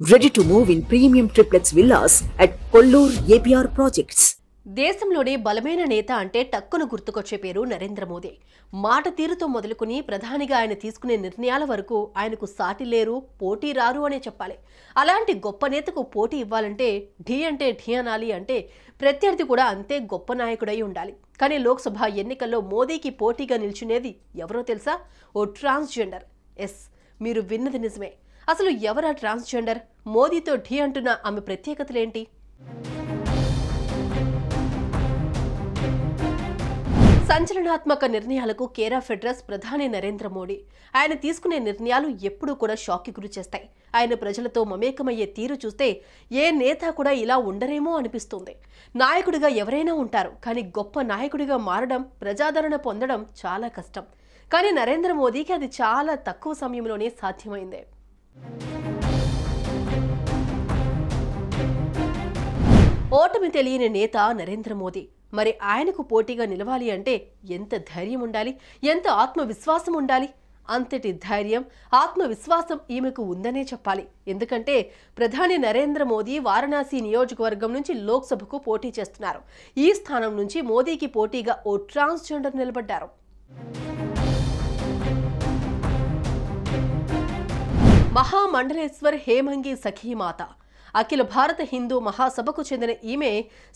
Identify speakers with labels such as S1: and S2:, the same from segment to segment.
S1: Ready to move in premium triplets villas at Kollur APR projects
S2: దేశంలోనే బలమైన నేత అంటే టక్కును గుర్తుకొచ్చే పేరు నరేంద్ర మోదీ. మాట తీరుతో మొదలుకుని ప్రధానిగా ఆయన తీసుకునే నిర్ణయాల వరకు ఆయనకు సాటి లేరు పోటీ రారు అనే చెప్పాలి. అలాంటి గొప్ప నేతకు పోటీ ఇవ్వాలంటే ఢీ అంటే ఢీ అనాలి అంటే ప్రత్యర్థి కూడా అంతే గొప్ప నాయకుడై ఉండాలి. కానీ లోక్సభ ఎన్నికల్లో మోదీకి పోటీగా నిల్చునేది ఎవరో తెలుసా? ఓ ట్రాన్స్జెండర్. ఎస్ మీరు విన్నది నిజమే. అసలు ఎవరా ట్రాన్స్జెండర్? మోదీతో ఢీ అంటున్న ఆమె ప్రత్యేకతలేంటి? సంచలనాత్మక నిర్ణయాలకు కేరా ఫెడ్రస్ ప్రధాని నరేంద్ర మోడీ. ఆయన తీసుకునే నిర్ణయాలు ఎప్పుడూ కూడా షాక్కి గురి చేస్తాయి. ఆయన ప్రజలతో మమేకమయ్యే తీరు చూస్తే ఏ నేత కూడా ఇలా ఉండరేమో అనిపిస్తుంది. నాయకుడిగా ఎవరైనా ఉంటారు కానీ గొప్ప నాయకుడిగా మారడం ప్రజాదరణ పొందడం చాలా కష్టం. కానీ నరేంద్ర మోదీకి అది చాలా తక్కువ సమయంలోనే సాధ్యమైంది. ఓటమి తెలియని నేత నరేంద్ర మోదీ. మరి ఆయనకు పోటీగా నిలవాలి అంటే ఎంత ధైర్యం ఉండాలి? ఎంత ఆత్మవిశ్వాసం ఉండాలి? అంతటి ధైర్యం ఆత్మవిశ్వాసం ఈమెకు ఉందనే చెప్పాలి. ఎందుకంటే ప్రధాని నరేంద్ర మోదీ వారణాసి నియోజకవర్గం నుంచి లోక్సభకు పోటీ చేస్తున్నారు. ఈ స్థానం నుంచి మోదీకి పోటీగా ఓ ట్రాన్స్జెండర్ నిలబడ్డారు. మహామండలేశ్వర్ హేమంగి సఖీమాత. అఖిల భారత హిందూ మహాసభకు చెందిన ఈమె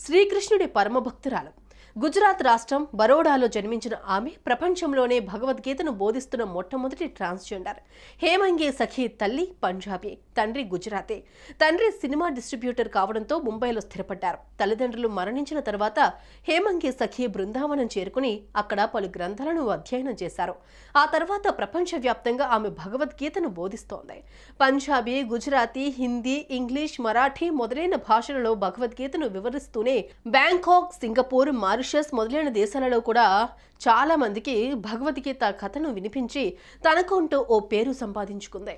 S2: శ్రీకృష్ణుడి పరమభక్తురాలు. గుజరాత్ రాష్ట్రం బరోడాలో జన్మించిన ఆమె ప్రపంచంలోనే భగవద్గీతను బోధిస్తున్న మొట్టమొదటి ట్రాన్స్జెండర్. హేమంగే సఖీ తల్లి పంజాబీ తండ్రి గుజరాతే. తండ్రి సినిమా డిస్ట్రిబ్యూటర్ కావడంతో ముంబైలో స్థిరపడ్డారు. తల్లిదండ్రులు మరణించిన తర్వాత హేమంగి సఖీ బృందావనం చేరుకుని అక్కడ పలు గ్రంథాలను అధ్యయనం చేశారు. ఆ తర్వాత ప్రపంచవ్యాప్తంగా ఆమె భగవద్గీతను బోధిస్తోంది. పంజాబీ గుజరాతీ హిందీ ఇంగ్లీష్ మరాఠీ మొదలైన భాషలలో భగవద్గీతను వివరిస్తూనే బ్యాంకాక్ సింగపూర్ మారిషస్ మొదలైన దేశాలలో కూడా చాలామందికి భగవద్గీత కథను వినిపించి తనకుంటూ ఓ పేరు సంపాదించుకుంది.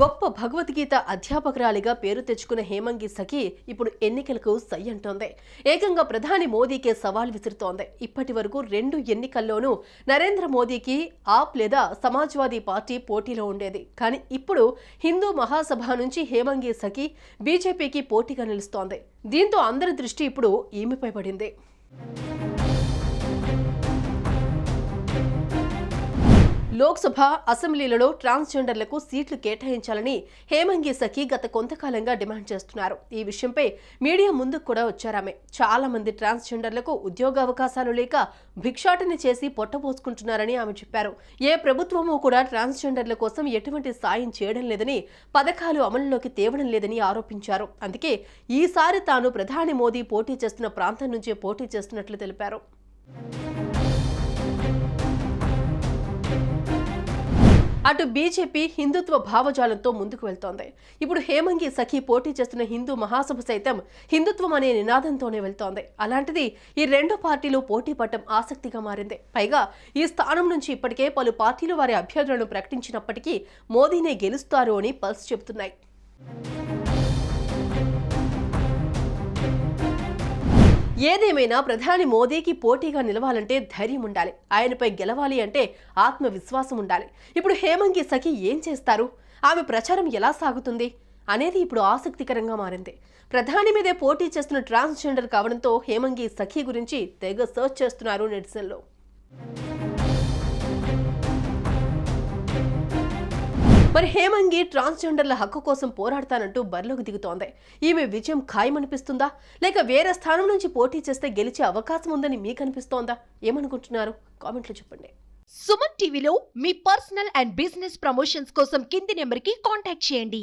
S2: గొప్ప భగవద్గీత అధ్యాపకురాలిగా పేరు తెచ్చుకున్న హేమంగి సఖి ఇప్పుడు ఎన్నికలకు సై అంటోంది. ఏకంగా ప్రధాని మోదీకే సవాల్ విసురుతోంది. ఇప్పటి వరకు రెండు ఎన్నికల్లోనూ నరేంద్ర మోదీకి ఆప్ లేదా సమాజ్వాదీ పార్టీ పోటీలో ఉండేది. కానీ ఇప్పుడు హిందూ మహాసభ నుంచి హేమంగి సఖి బీజేపీకి పోటీగా నిలుస్తోంది. దీంతో అందరి దృష్టి ఇప్పుడు ఈమెపై పడింది. లోక్సభ అసెంబ్లీలలో ట్రాన్స్జెండర్లకు సీట్లు కేటాయించాలని హేమంగి సఖి గత కొంతకాలంగా డిమాండ్ చేస్తున్నారు. ఈ విషయంపై మీడియా ముందుకు కూడా వచ్చారామె. చాలా మంది ట్రాన్స్జెండర్లకు ఉద్యోగావకాశాలు లేక భిక్షాటన చేసి పొట్టపోసుకుంటున్నారని ఆమె చెప్పారు. ఏ ప్రభుత్వము కూడా ట్రాన్స్జెండర్ల కోసం ఎటువంటి సాయం చేయడం లేదని పథకాలు అమలులోకి తేవడం లేదని ఆరోపించారు. అందుకే ఈసారి తాను ప్రధాని మోదీ పోటీ చేస్తున్న ప్రాంతం నుంచే పోటీ చేస్తున్నట్లు తెలిపారు. అటు బీజేపీ హిందుత్వ భావజాలంతో ముందుకు వెళ్తోంది. ఇప్పుడు హేమంగి సఖి పోటీ చేస్తున్న హిందూ మహాసభ సైతం హిందుత్వం అనే నినాదంతోనే వెళ్తోంది. అలాంటిది ఈ రెండు పార్టీలు పోటీ పడటం ఆసక్తిగా మారింది. పైగా ఈ స్థానం నుంచి ఇప్పటికే పలు పార్టీలు వారి అభ్యర్థులను ప్రకటించినప్పటికీ మోదీనే గెలుస్తారు అని పల్స్ చెబుతున్నాయి. ఏదేమైనా ప్రధాని మోదీకి పోటీగా నిలవాలంటే ధైర్యం ఉండాలి. ఆయనపై గెలవాలి అంటే ఆత్మవిశ్వాసం ఉండాలి. ఇప్పుడు హేమంగి సఖి ఏం చేస్తారు? ఆమె ప్రచారం ఎలా సాగుతుంది? అనేది ఇప్పుడు ఆసక్తికరంగా మారింది. ప్రధాని మీదే పోటీ చేస్తున్న ట్రాన్స్జెండర్ కావడంతో హేమంగి సఖి గురించి తెగ సర్చ్ చేస్తున్నారు నెటిజన్లు. మరి హేమంగి ట్రాన్స్జెండర్ల హక్కు కోసం పోరాడతానంటూ బరిలోకి దిగుతోంది. ఈమె విజయం ఖాయమనిపిస్తుందా? లేక వేరే స్థానం నుంచి పోటీ చేస్తే గెలిచే అవకాశం ఉందని మీకు అనిపిస్తోందా ఏమనుకుంటున్నారు? కామెంట్లో చెప్పండి.
S3: సుమన్ టీవీలో మీ పర్సనల్ అండ్ బిజినెస్ ప్రమోషన్స్ కోసం కింది నెంబర్కి కాంటాక్ట్ చేయండి.